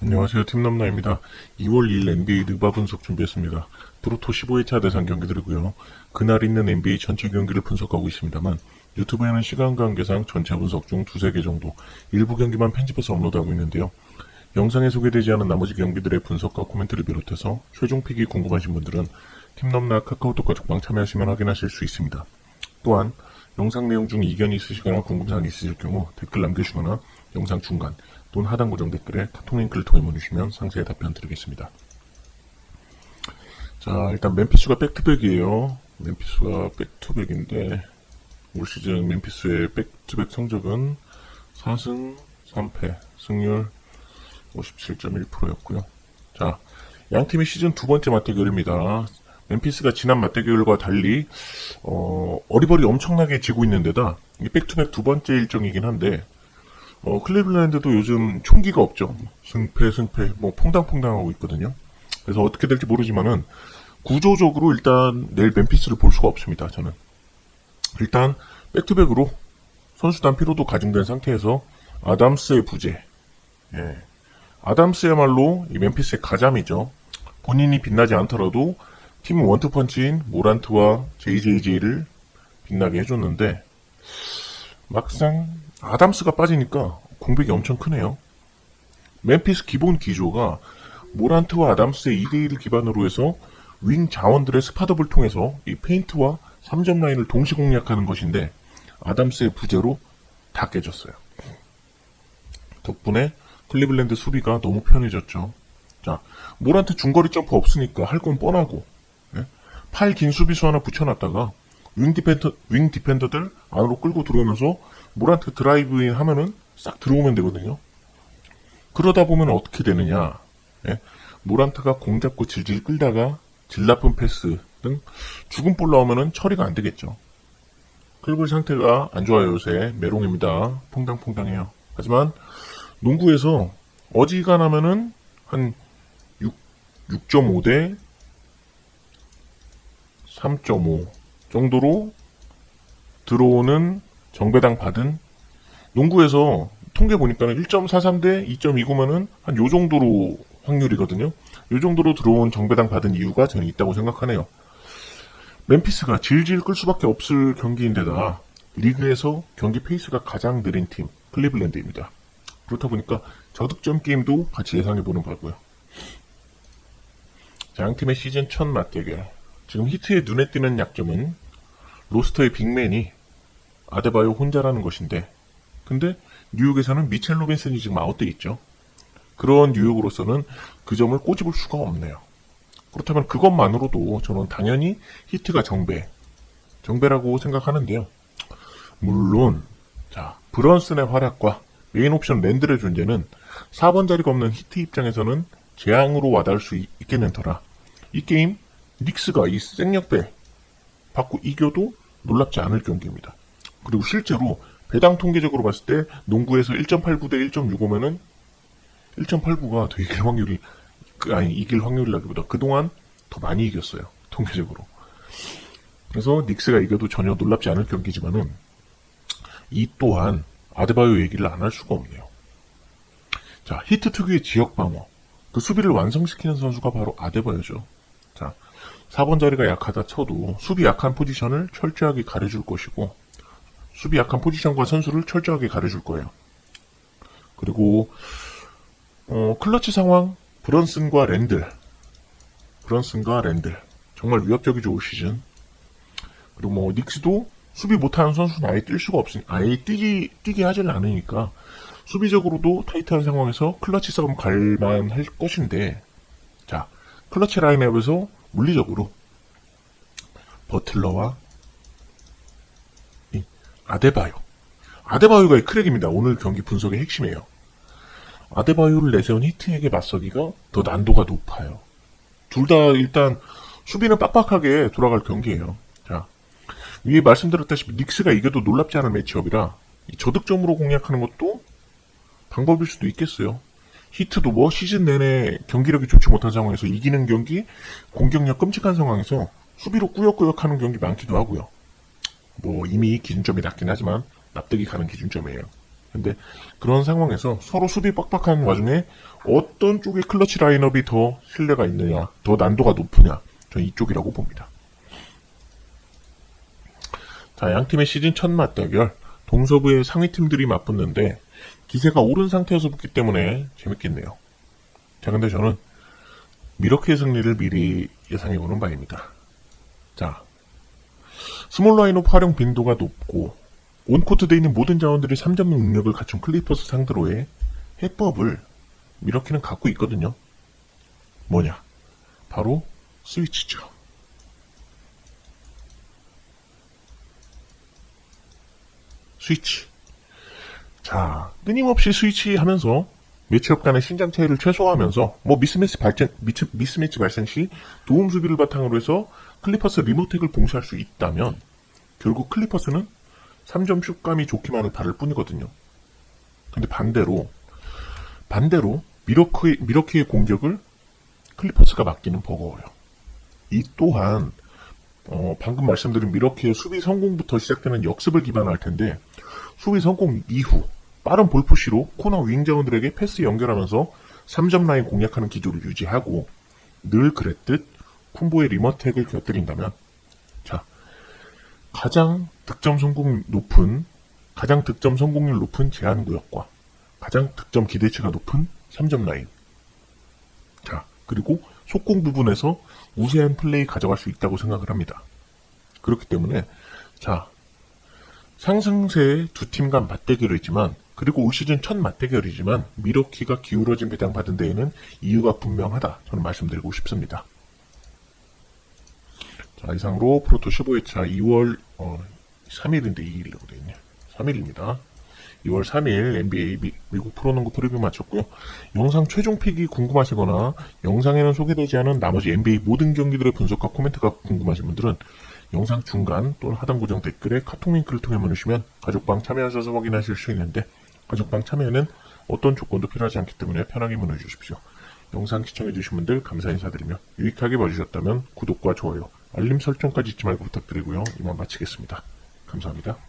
안녕하세요. 팀넘나입니다. 2월 2일 NBA 느바 분석 준비했습니다. 프로토 15회차 대상 경기들이고요. 그날 있는 NBA 전체 경기를 분석하고 있습니다만 유튜브에는 시간 관계상 전체 분석 중 두세 개 정도 일부 경기만 편집해서 업로드하고 있는데요. 영상에 소개되지 않은 나머지 경기들의 분석과 코멘트를 비롯해서 최종 픽이 궁금하신 분들은 팀넘나 카카오톡과 적방 참여하시면 확인하실 수 있습니다. 또한 영상 내용 중 이견이 있으시거나 궁금사항이 있으실 경우 댓글 남겨주거나 영상 중간 또는 하단 고정 댓글에 카톡 링크를 통해 보내주시면 상세히 답변 드리겠습니다. 자, 일단 멤피스가 백투백이에요. 멤피스가 백투백인데 올 시즌 멤피스의 백투백 성적은 4승 3패, 승률 57.1%였고요. 자, 양 팀의 시즌 두 번째 맞대결입니다. 멤피스가 지난 맞대결과 달리 어, 어리버리 엄청나게 지고 있는 데다 이 백투백 두 번째 일정이긴 한데 어, 클리블랜드도 요즘 총기가 없죠. 승패, 승패, 뭐, 퐁당퐁당하고 있거든요. 그래서 어떻게 될지 모르지만은, 구조적으로 일단 내일 멤피스를 볼 수가 없습니다, 저는. 일단, 백투백으로 선수단 피로도 가중된 상태에서 아담스의 부재. 예. 아담스야말로 이 멤피스의 가장이죠. 본인이 빛나지 않더라도 팀 원투펀치인 모란트와 JJJ를 빛나게 해줬는데, 막상 아담스가 빠지니까 공백이 엄청 크네요. 멤피스 기본 기조가 모란트와 아담스의 2대1을 기반으로 해서 윙 자원들의 스팟업을 통해서 이 페인트와 3점 라인을 동시 공략하는 것인데 아담스의 부재로 다 깨졌어요. 덕분에 클리블랜드 수비가 너무 편해졌죠. 자, 모란트 중거리 점프 없으니까 할 건 뻔하고 예? 팔 긴 수비수 하나 붙여놨다가 윙 디펜더, 윙 디펜더들 안으로 끌고 들어오면서 모란트 드라이브인 하면은 싹 들어오면 되거든요. 그러다 보면 어떻게 되느냐. 예? 모란트가 공 잡고 질질 끌다가 질 나쁜 패스 등 죽은 볼 나오면은 처리가 안 되겠죠. 클블 상태가 안 좋아요 요새 메롱입니다. 퐁당퐁당해요. 하지만 농구에서 어지간하면은 한 6, 6.5대 3.5 정도로 들어오는 정배당 받은 농구에서 통계 보니까는 1.43 대 2.29면은 한 요 정도로 확률이거든요. 요 정도로 들어온 정배당 받은 이유가 저는 있다고 생각하네요. 멤피스가 질질 끌 수밖에 없을 경기인데다 리그에서 경기 페이스가 가장 느린 팀 클리블랜드입니다. 그렇다 보니까 저득점 게임도 같이 예상해 보는 바고요. 자, 양팀의 시즌 첫 맞대결. 지금 히트의 눈에 띄는 약점은 로스터의 빅맨이 아데바요 혼자라는 것인데, 근데 뉴욕에서는 미첼 로빈슨이 지금 아웃돼 있죠. 그런 뉴욕으로서는 그 점을 꼬집을 수가 없네요. 그렇다면 그것만으로도 저는 당연히 히트가 정배, 정배라고 생각하는데요. 물론, 자, 브런슨의 활약과 메인 옵션 랜들의 존재는 4번 자리가 없는 히트 입장에서는 재앙으로 와닿을 수 있- 있겠는더라. 이 게임, 닉스가 이 생력배 받고 이겨도 놀랍지 않을 경기입니다. 그리고 실제로 배당 통계적으로 봤을 때 농구에서 1.89 대 1.65면은 1.89가 더 이길 확률이 그 아니 이길 확률이라기보다 그동안 더 많이 이겼어요 통계적으로. 그래서 닉스가 이겨도 전혀 놀랍지 않을 경기지만은 이 또한 아데바요 얘기를 안 할 수가 없네요. 자 히트 특유의 지역 방어 그 수비를 완성시키는 선수가 바로 아데바요죠. 자 4번 자리가 약하다 쳐도 수비 약한 포지션을 철저하게 가려줄 것이고 수비 약한 포지션과 선수를 철저하게 가려줄 거예요. 그리고 어, 클러치 상황 브런슨과 랜들. 브런슨과 랜들. 정말 위협적이죠 올 시즌. 그리고 뭐 닉스도 수비 못하는 선수는 아예 뛸 수가 없으니 아예 뛰기 뛰게 하질 않으니까 수비적으로도 타이트한 상황에서 클러치 싸움 갈만할 것인데 자 클러치 라인업에서 물리적으로 버틀러와 이 아데바요 아데바요가 이 크랙입니다 오늘 경기 분석의 핵심이에요 아데바요를 내세운 히트에게 맞서기가 더 난도가 높아요. 둘 다 일단 수비는 빡빡하게 돌아갈 경기예요. 자, 위에 말씀드렸다시피 닉스가 이겨도 놀랍지 않은 매치업이라 이 저득점으로 공략하는 것도 방법일 수도 있겠어요. 히트도 뭐 시즌 내내 경기력이 좋지 못한 상황에서 이기는 경기, 공격력 끔찍한 상황에서 수비로 꾸역꾸역 하는 경기 많기도 하고요. 뭐 이미 기준점이 낮긴 하지만 납득이 가는 기준점이에요. 근데 그런 상황에서 서로 수비 빡빡한 와중에 어떤 쪽의 클러치 라인업이 더 신뢰가 있느냐, 더 난도가 높으냐, 저는 이쪽이라고 봅니다. 자, 양 팀의 시즌 첫 맞대결, 동서부의 상위 팀들이 맞붙는데 기세가 오른 상태여서 붙기 때문에 재밌겠네요. 자, 근데 저는 미러키의 승리를 미리 예상해보는 바입니다. 자, 스몰 라인업 활용 빈도가 높고 온코트돼 있는 모든 자원들이 3점 능력을 갖춘 클리퍼스 상대로의 해법을 미러키는 갖고 있거든요. 뭐냐? 바로 스위치죠. 스위치. 자, 끊임없이 스위치 하면서 매치업 간의 신장 차이를 최소화하면서 뭐 미스매치 발전 미스, 미스매치 발생 시 도움 수비를 바탕으로 해서 클리퍼스 리모텍을 봉쇄할 수 있다면 결국 클리퍼스는 3점 슛감이 좋기만 을 바랄 뿐이거든요. 근데 반대로 반대로 미러키의, 미러키의 공격을 클리퍼스가 막기는 버거워요. 이 또한 어, 방금 말씀드린 미러키의 수비 성공부터 시작되는 역습을 기반할 텐데 수비 성공 이후 빠른 볼푸시로 코너 윙 자원들에게 패스 연결하면서 3점 라인 공략하는 기조를 유지하고 늘 그랬듯 쿤보의 리머텍을 곁들인다면 자 가장 득점 성공 높은 가장 득점 성공률 높은 제한 구역과 가장 득점 기대치가 높은 3점 라인 자 그리고 속공 부분에서 우세한 플레이 가져갈 수 있다고 생각을 합니다. 그렇기 때문에 자 상승세의 두 팀 간 맞대결이지만 그리고 올 시즌 첫 맞대결이지만 미러키가 기울어진 배당 받은 데에는 이유가 분명하다 저는 말씀드리고 싶습니다. 자 이상으로 프로토 15회차 2월 어, 3일인데 2일이라고 되어 있네요. 3일입니다. 2월 3일 NBA 미, 미국 프로농구 프리뷰 마쳤고요. 영상 최종 픽이 궁금하시거나 영상에는 소개되지 않은 나머지 NBA 모든 경기들의 분석과 코멘트가 궁금하신 분들은 영상 중간 또는 하단 고정 댓글에 카톡 링크를 통해 보내주시면 가족방 참여하셔서 확인하실 수 있는데 가족방 참여에는 어떤 조건도 필요하지 않기 때문에 편하게 문의 주십시오. 영상 시청해주신 분들 감사 인사드리며 유익하게 봐주셨다면 구독과 좋아요, 알림 설정까지 잊지 말고 부탁드리고요. 이만 마치겠습니다. 감사합니다.